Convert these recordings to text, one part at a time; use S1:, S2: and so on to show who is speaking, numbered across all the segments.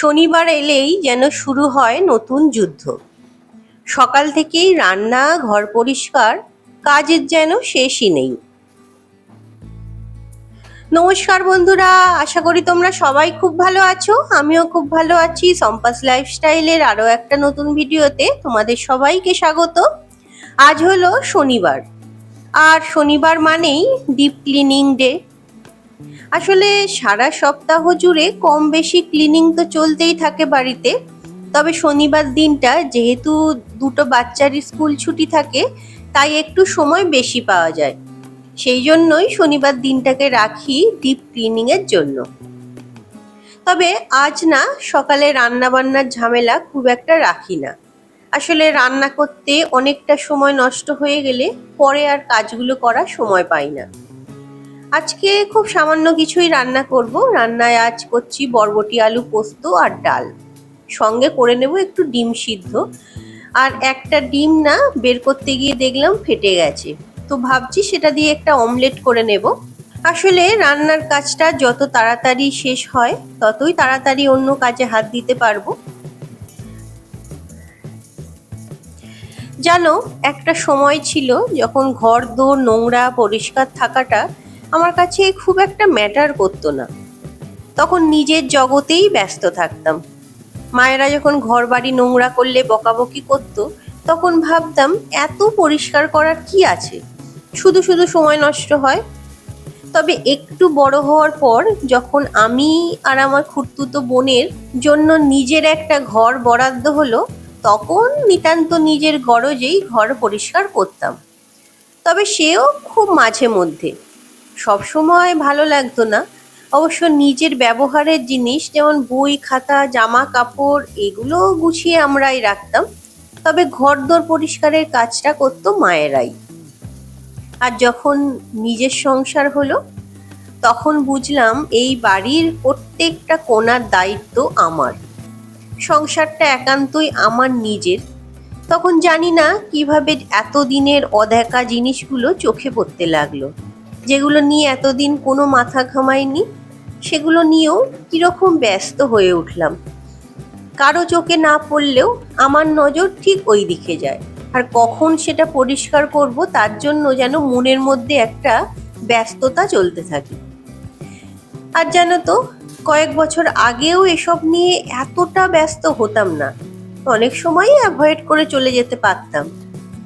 S1: শনিবার এলেই যেন শুরু হয় নতুন যুদ্ধ। সকাল থেকেই রান্না, ঘর পরিষ্কার, কাজের যেন শেষই নেই। নমস্কার বন্ধুরা, আশা করি তোমরা সবাই খুব ভালো আছো, আমিও খুব ভালো আছি। সম্পাস লাইফস্টাইলের আরও একটা নতুন ভিডিওতে তোমাদের সবাইকে স্বাগত। আজ হলো শনিবার। আর শনিবার মানেই ডিপ ক্লিনিং ডে আসলে সারা সপ্তাহ জুড়ে কম বেশি ক্লিনিং তো চলতেই থাকে বাড়িতে। তবে শনিবার দিনটা যেহেতু দুটো বাচ্চার স্কুল ছুটি থাকে, তাই একটু সময় বেশি পাওয়া যায়। সেই জন্যই শনিবার দিনটাকে রাখি ডিপ ক্লিনিং এর জন্য। তবে আজ না, সকালে রান্না বান্নার ঝামেলা খুব একটা রাখি না। আসলে রান্না করতে অনেকটা সময় নষ্ট হয়ে গেলে পরে আর কাজগুলো করার সময় পাই না। আজকে খুব সামান্য কিছুই রান্না করব। রান্নায় আজ করছি বরবটি, আলু পোস্ত আর ডাল। সঙ্গে করে নেব একটু ডিম সিদ্ধ। আর একটা ডিম না বের করতে গিয়ে দেখলাম ফেটে গেছে। তো ভাবছি সেটা দিয়ে একটা অমলেট করে নেব। আসলে রান্নার কাজটা যত তাড়াতাড়ি শেষ হয়, ততই তাড়াতাড়ি অন্য কাজে হাত দিতে পারব। জানো, একটা সময় ছিল যখন ঘর, দোর, নোংরা, পরিষ্কার থাকাটা আমার কাছে খুব একটা ম্যাটার করতো না। তখন নিজের জগতেই ব্যস্ত থাকতাম। মায়েরা যখন ঘর বাড়ি নোংরা করলে বকাবকি করতো, তখন ভাবতাম, এত পরিষ্কার করার কি আছে? শুধু শুধু সময় নষ্ট হয়। তবে একটু বড় হওয়ার পর যখন আমি আর আমার খুঁড়তুতো বোনের জন্য নিজের একটা ঘর বরাদ্দ হলো, তখন নিতান্ত নিজের গরজেই ঘর পরিষ্কার করতাম। তবে সেও খুব মাঝে মধ্যে সবসময় ভালো লাগতো না। অবশ্য নিজের ব্যবহারের জিনিস, যেমন বই, খাতা, জামা, কাপড় এগুলো গুছিয়ে আমরাই রাখতাম। তবে ঘরদোর পরিষ্কারের কাজটা করতো মায়েরাই। আর যখন নিজের সংসার হলো, তখন বুঝলাম এই বাড়ির প্রত্যেকটা কোনার দায়িত্ব আমার। সংসারটা একান্তই আমার নিজের। তখন জানি না কীভাবে এতদিনের অদেখা জিনিসগুলো চোখে পড়তে লাগল। যেগুলো নিয়ে এতদিন কোনো মাথা ঘামায়নি, সেগুলো নিয়েও কীরকম ব্যস্ত হয়ে উঠলাম। কারও চোখে না পড়লেও আমার নজর ঠিক ওই দিকে যায়। আর কখন সেটা পরিষ্কার করব তার জন্য যেন মনের মধ্যে একটা ব্যস্ততা চলতে থাকে। আর জানো তো, কয়েক বছর আগেও এসব নিয়ে এতটা ব্যস্ত হতাম না। অনেক সময়ই অ্যাভয়েড করে চলে যেতে পারতাম।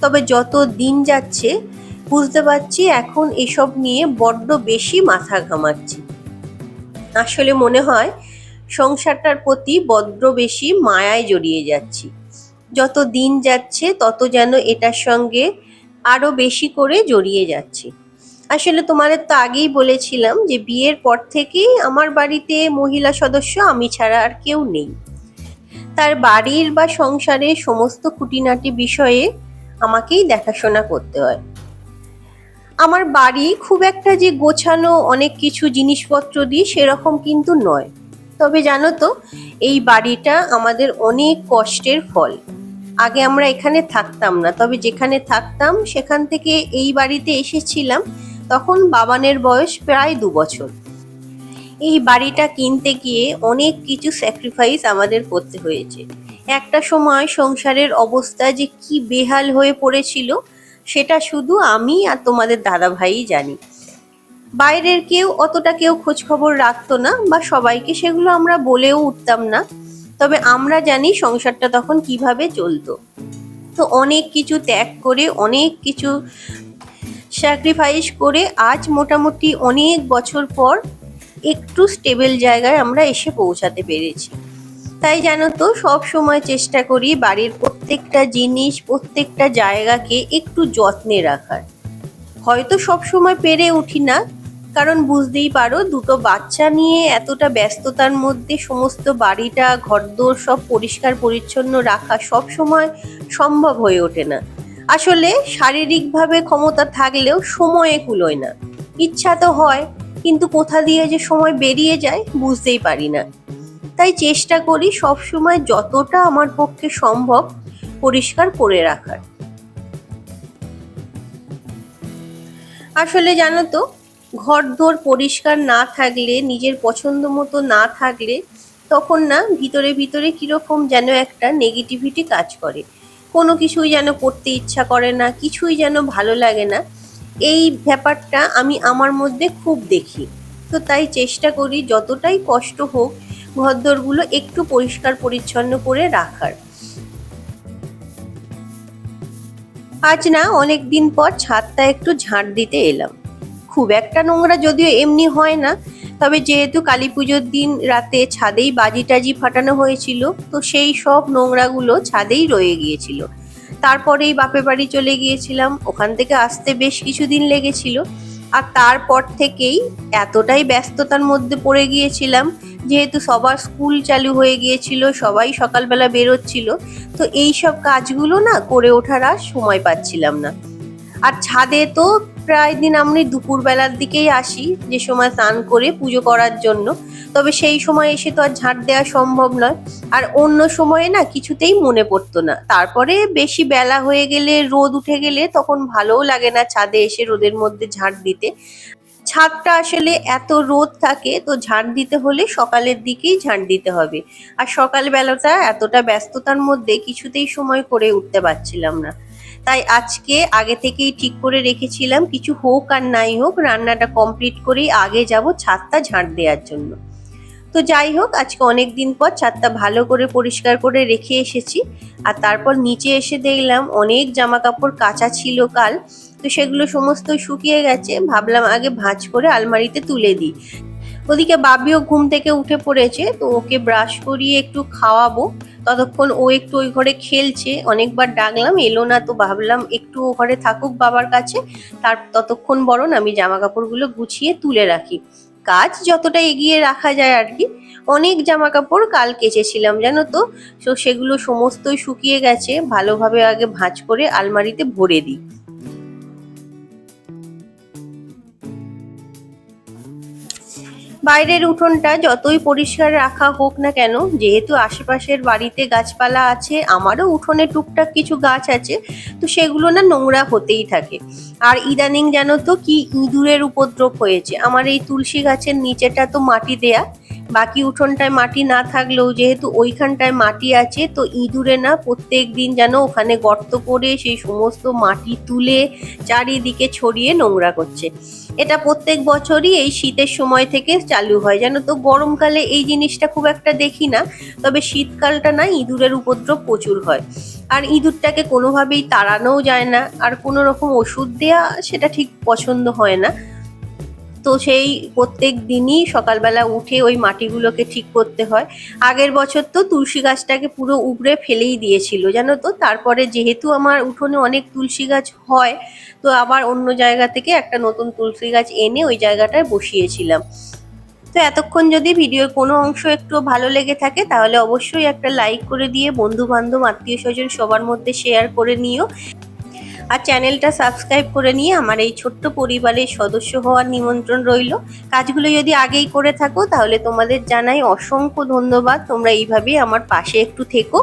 S1: তবে যত দিন যাচ্ছে বুঝতে পারছি এখন এসব নিয়ে বড্ড বেশি মাথা ঘামাচ্ছি। আসলে মনে হয় সংসারটার প্রতি বড্ড বেশি মায়ায় জড়িয়ে যাচ্ছি। যত দিন যাচ্ছে, তত যেন এটার সঙ্গে আরও বেশি করে জড়িয়ে যাচ্ছি। আসলে তোমাদের তো আগেই বলেছিলাম যে বিয়ের পর থেকেই আমার বাড়িতে মহিলা সদস্য, আমি ছাড়া আর কেউ নেই। তার বাড়ির বা সংসারের সমস্ত খুঁটিনাটি বিষয়ে আমাকেই দেখাশোনা করতে হয়। আমার বাড়ি খুব একটা যে গোছানো অনেক কিছু জিনিসপত্র দিয়ে সেরকম কিন্তু নয়। তবে জানো তো, এই বাড়িটা আমাদের অনেক কষ্টের ফল। আগে আমরা এখানে থাকতাম না, তবে যেখানে থাকতাম সেখান থেকে এই বাড়িতে এসেছিলাম, তখন বাবানের বয়স প্রায় দু বছর। এই বাড়িটা কিনতে গিয়ে অনেক কিছু স্যাক্রিফাইস আমাদের করতে হয়েছে। একটা সময় সংসারের অবস্থা যে কি বেহাল হয়ে পড়েছিল সেটা শুধু আমি আর তোমাদের দাদা ভাই জানি। বাইরের কেউ অতটা কেউ খোঁজ খবর রাখতো না বা সবাইকে সেগুলো আমরা বলেও উঠতাম না। তবে আমরা জানি সংসারটা তখন কীভাবে চলতো। তো অনেক কিছু ত্যাগ করে, অনেক কিছু স্যাক্রিফাইস করে আজ মোটামুটি অনেক বছর পর একটু স্টেবল জায়গায় আমরা এসে পৌঁছাতে পেরেছি। তাই জানো তো, সব সময় চেষ্টা করি বাড়ির প্রত্যেকটা জিনিস, প্রত্যেকটা জায়গাকে একটু যত্নে রাখার। হয়তো সব সময় পেরে উঠি না, কারণ বুঝতেই পারো দুটো বাচ্চা নিয়ে এতটা ব্যস্ততার মধ্যে সমস্ত বাড়িটা, ঘরদোর সব পরিষ্কার পরিচ্ছন্ন রাখা সব সময় সম্ভব হয়ে ওঠে না। আসলে শারীরিকভাবে ক্ষমতা থাকলেও সময়ে কুলোয় না। ইচ্ছা তো হয়, কিন্তু কোথা দিয়ে যে সময় বেরিয়ে যায় বুঝতেই পারি না। তাই চেষ্টা করি সব সময় যতটা আমার পক্ষে সম্ভব পরিষ্কার করে রাখার। আসলে জানো তো ঘর দোর পরিষ্কার না থাকলে, নিজের পছন্দ মতো না থাকলে তখন না ভিতরে ভিতরে কীরকম যেন একটা নেগেটিভিটি কাজ করে। কোনো কিছুই যেন করতে ইচ্ছা করে না, কিছুই যেন ভালো লাগে না। এই ব্যাপারটা আমি আমার মধ্যে খুব দেখি। তো তাই চেষ্টা করি যতটাই কষ্ট হোক ঘরদোরগুলো একটু পরিষ্কার পরিচ্ছন্ন করে রাখার। আজ না অনেক দিন পর ছাদটা একটু ঝাঁট দিতে এলাম। খুব একটা নোংরা যদিও এমনি হয় না, তবে যেহেতু কালী পুজোর দিন রাতে ছাদেই বাজি টাজি ফাটানো হয়েছিল, তো সেই সব নোংরাগুলো ছাদেই রয়ে গিয়েছিল। তারপরেই বাপের বাড়ি চলে গিয়েছিলাম, ওখান থেকে আসতে বেশ কিছুদিন লেগেছিল, আর তারপর থেকেই এতটাই ব্যস্ততার মধ্যে পড়ে গিয়েছিলাম যেহেতু সবার স্কুল চালু হয়ে গিয়েছিল, সবাই সকালবেলা বেরোচ্ছিল, তো এই সব কাজগুলো না করে ওঠার আর সময় পাচ্ছিলাম না। আর ছাদে তো প্রায় দিন আমি দুপুরবেলার দিকেই আসি, যে সময় স্নান করে পুজো করার জন্য। তবে সেই সময় এসে তো আর ঝাঁট দেওয়া সম্ভব নয়। আর অন্য সময়ে না কিছুতেই মনে পড়তো না। তারপরে বেশি বেলা হয়ে গেলে, রোদ উঠে গেলে তখন ভালোও লাগে না ছাদে এসে রোদের মধ্যে ঝাঁট দিতে। ছাদটা আসলে এত রোদ থাকে, তো ঝাঁট দিতে হলে সকালের দিকেই ঝাঁট দিতে হবে। আর সকালবেলাটা এতটা ব্যস্ততার মধ্যে কিছুতেই সময় করে উঠতে পারছিলাম না। তাই আজকে আগে থেকেই ঠিক করে রেখেছিলাম, কিছু হোক আর নাই হোক, রান্নাটা কমপ্লিট করেই আগে যাব ছাদটা ঝাঁট দেওয়ার জন্য। তো যাই হোক, আজকে অনেক দিন পর ছাদটা ভালো করে পরিষ্কার করে রেখে এসেছি। আর তারপর নিচে এসে দেখলাম অনেক জামা কাপড় কাঁচা ছিল কাল, তো সেগুলো সমস্ত শুকিয়ে গেছে। ভাবলাম আগে ভাঁজ করে আলমারিতে তুলে দিই। ওদিকে বাবিও ঘুম থেকে উঠে পড়েছে, তো ওকে ব্রাশ করিয়ে একটু খাওয়াবো। ততক্ষণ ও একটু ওই ঘরে খেলছে, অনেকবার ডাকলাম, এলো না তো ভাবলাম একটু ও ঘরে থাকুক বাবার কাছে। তার ততক্ষণ বরণ আমি জামা কাপড়গুলো গুছিয়ে তুলে রাখি। কাজ যতটা এগিয়ে রাখা যায় আর কি, অনেক জামা কাপড় কাল কেচেছিলাম, জানো তো সেগুলো সমস্তই শুকিয়ে গেছে, ভালোভাবে আগে ভাঁজ করে আলমারিতে ভরে দিই। বাইরের উঠোনটা যতই পরিষ্কার রাখা হোক না কেন, যেহেতু আশেপাশের বাড়িতে গাছপালা আছে, আমারও উঠোনে টুকটাক কিছু গাছ আছে, তো সেগুলো না নোংরা হতেই থাকে। আর ইদানিং জানো তো কি ইঁদুরের উপদ্রব হয়েছে। আমার এই তুলসী গাছের নিচেটা তো মাটি দেয়া বাকি উঠোনটায় মাটি না থাকলেও যেহেতু ওইখানটায় মাটি আছে, তো ইঁদুরে না প্রত্যেক দিন যেন ওখানে গর্ত করে সেই সমস্ত মাটি তুলে চারিদিকে ছড়িয়ে নোংরা করছে। এটা প্রত্যেক বছরই এই শীতের সময় থেকে চালু হয়। যেন তো গরমকালে এই জিনিসটা খুব একটা দেখি না, তবে শীতকালটা না ইঁদুরের উপদ্রব প্রচুর হয়। আর ইঁদুরটাকে কোনোভাবেই তাড়ানোও যায় না, আর কোনো রকম ওষুধ দেয়া সেটা ঠিক পছন্দ হয় না। তো সেই প্রত্যেক দিনই সকালবেলা উঠে ওই মাটিগুলোকে ঠিক করতে হয়। আগের বছর তো তুলসী গাছটাকে পুরো উপড়ে ফেলেই দিয়েছিল, জানো তো? তারপরে যেহেতু আমার উঠোনে অনেক তুলসী গাছ হয়, তো আবার অন্য জায়গা থেকে একটা নতুন তুলসী গাছ এনে ওই জায়গাটায় বসিয়েছিলাম। তো এতক্ষণ যদি ভিডিওর কোনো অংশ একটু ভালো লেগে থাকে, তাহলে অবশ্যই একটা লাইক করে দিয়ে বন্ধু বান্ধব আত্মীয় স্বজন সবার মধ্যে শেয়ার করে নিও। আর চ্যানেলটা সাবস্ক্রাইব করে নিয়ে আমার এই ছোট্ট পরিবারের সদস্য হওয়ার নিমন্ত্রণ রইল। কাজগুলো যদি আগেই করে থাকো, তাহলে তোমাদের জানাই অসংখ্য ধন্যবাদ। তোমরা এইভাবেই আমার পাশে একটু থেকো।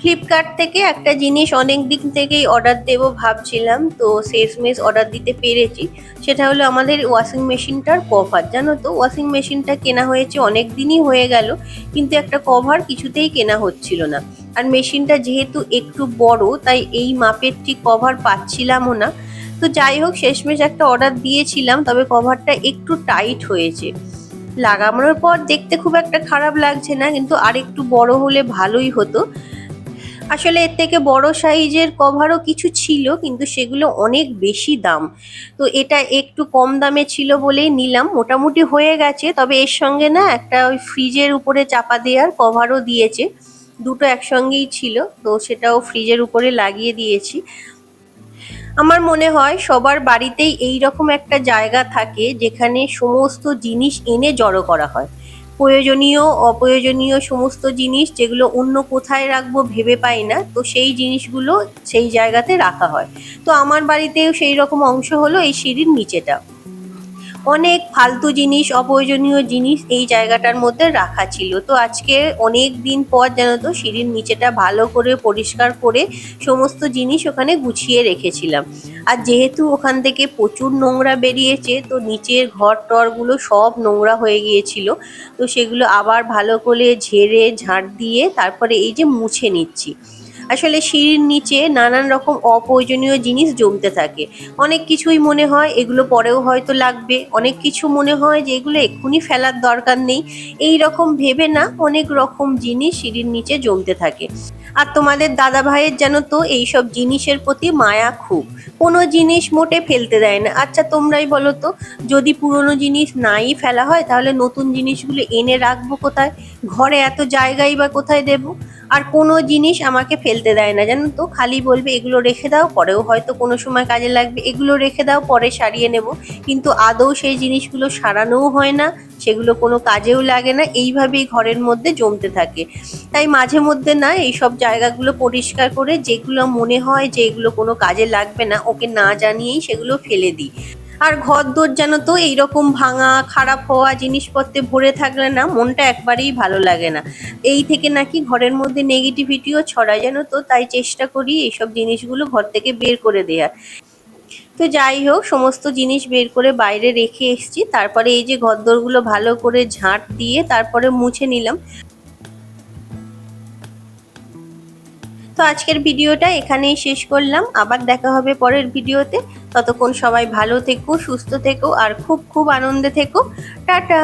S1: ফ্লিপকার্ট থেকে একটা জিনিস অনেক দিন থেকেই অর্ডার দেব ভাবছিলাম, তো শেষমেশ অর্ডার দিতে পেরেছি। সেটা হলো আমাদের ওয়াশিং মেশিনটার কভার জানো তো ওয়াশিং মেশিনটা কেনা হয়েছে অনেক দিনই হয়ে গেল, কিন্তু একটা কভার কিছুতেই কেনা হচ্ছিল না। আর মেশিনটা যেহেতু একটু বড়, তাই এই মাপের ঠিক কভার পাচ্ছিলামও না। তো যাই হোক, শেষমেশ একটা অর্ডার দিয়েছিলাম, তবে কভারটা একটু টাইট হয়েছে। লাগানোর পর দেখতে খুব একটা খারাপ লাগছে না, কিন্তু আর একটু বড় হলে ভালোই হতো। আসলে এর থেকে বড় সাইজের কভারও কিছু ছিল, কিন্তু সেগুলো অনেক বেশি দাম। তো এটা একটু কম দামে ছিল বলেই নিলাম, মোটামুটি হয়ে গেছে। তবে এর সঙ্গে না একটা ওই ফ্রিজের উপরে চাপা দেওয়ার কভারও দিয়েছে। দুটো একসঙ্গেই ছিল, তো সেটাও ফ্রিজের উপরে লাগিয়ে দিয়েছি। আমার মনে হয় সবার বাড়িতেই এই রকম একটা জায়গা থাকে, যেখানে সমস্ত জিনিস এনে জড়ো করা হয়। প্রয়োজনীয়, অপ্রয়োজনীয় সমস্ত জিনিস যেগুলো অন্য কোথায় রাখব ভেবে পাই না, তো সেই জিনিসগুলো সেই জায়গাতে রাখা হয়। তো আমার বাড়িতেও সেই রকম অংশ হলো এই সিঁড়ির নিচেটা। অনেক ফালতু জিনিস, অপ্রয়োজনীয় জিনিস এই জায়গাটার মধ্যে রাখা ছিল। তো আজকে অনেক দিন পর যেন তো সিঁড়ির নিচেটা ভালো করে পরিষ্কার করে সমস্ত জিনিস ওখানে গুছিয়ে রেখেছিলাম। আর যেহেতু ওখান থেকে প্রচুর নোংরা বেরিয়েছে, তো নিচের ঘর টরগুলো সব নোংরা হয়ে গিয়েছিল। তো সেগুলো আবার ভালো করে ঝেড়ে, ঝাঁট দিয়ে তারপরে এই যে মুছে নিচ্ছি। আসলে সিঁড়ির নিচে নানান রকম অপ্রয়োজনীয় জিনিস জমতে থাকে। অনেক কিছুই মনে হয়, এগুলো পরেও হয়তো লাগবে। অনেক কিছু মনে হয় যে এগুলো এক্ষুনি ফেলার দরকার নেই। এই রকম ভেবে না অনেক রকম জিনিস সিঁড়ির নিচে জমতে থাকে। আর তোমাদের দাদা ভাইয়ের যেন তো এইসব জিনিসের প্রতি মায়া খুব। কোনো জিনিস মোটে ফেলতে দেয় না। আচ্ছা তোমরাই বলো তো, যদি পুরনো জিনিস নাই ফেলা হয়, তাহলে নতুন জিনিসগুলো এনে রাখব কোথায়? ঘরে এত জায়গাই বা কোথায় দেব? আর কোনো জিনিস আমাকে ফেলতে দেয় না। জানো তো, খালি বলবে, এগুলো রেখে দাও, পরেও হয়তো কোনো সময় কাজে লাগবে। এগুলো রেখে দাও, পরে সারিয়ে নেব। কিন্তু আদৌ সেই জিনিসগুলো সারানোও হয় না, সেগুলো কোনো কাজেও লাগে না, এইভাবেই ঘরের মধ্যে জমতে থাকে। তাই মাঝে মধ্যে না, এইসব জায়গাগুলো পরিষ্কার করে যেগুলো মনে হয় যে এগুলো কোনো কাজে লাগবে না, ওকে না জানিয়েই সেগুলো ফেলে দিই। আর ঘর দোর যেন তো এইরকম ভাঙা, খারাপ হওয়া জিনিসপত্রে ভরে থাকলে না মনটা একবারেই ভালো লাগে না। এই থেকে নাকি ঘরের মধ্যে নেগেটিভিটিও ছড়ায় যেন তো, তাই চেষ্টা করি এইসব জিনিসগুলো ঘর থেকে বের করে দেওয়ার তো যাই হোক, সমস্ত জিনিস বের করে বাইরে রেখে এসেছি। তারপরে এই যে ঘরদোরগুলো ভালো করে ঝাঁট দিয়ে তারপরে মুছে নিলাম। তো আজকের ভিডিওটা এখানেই শেষ করলাম। আবার দেখা হবে পরের ভিডিওতে। ততক্ষণ সবাই ভালো থেকো, সুস্থ থেকো, আর খুব খুব আনন্দে থেকো। টাটা!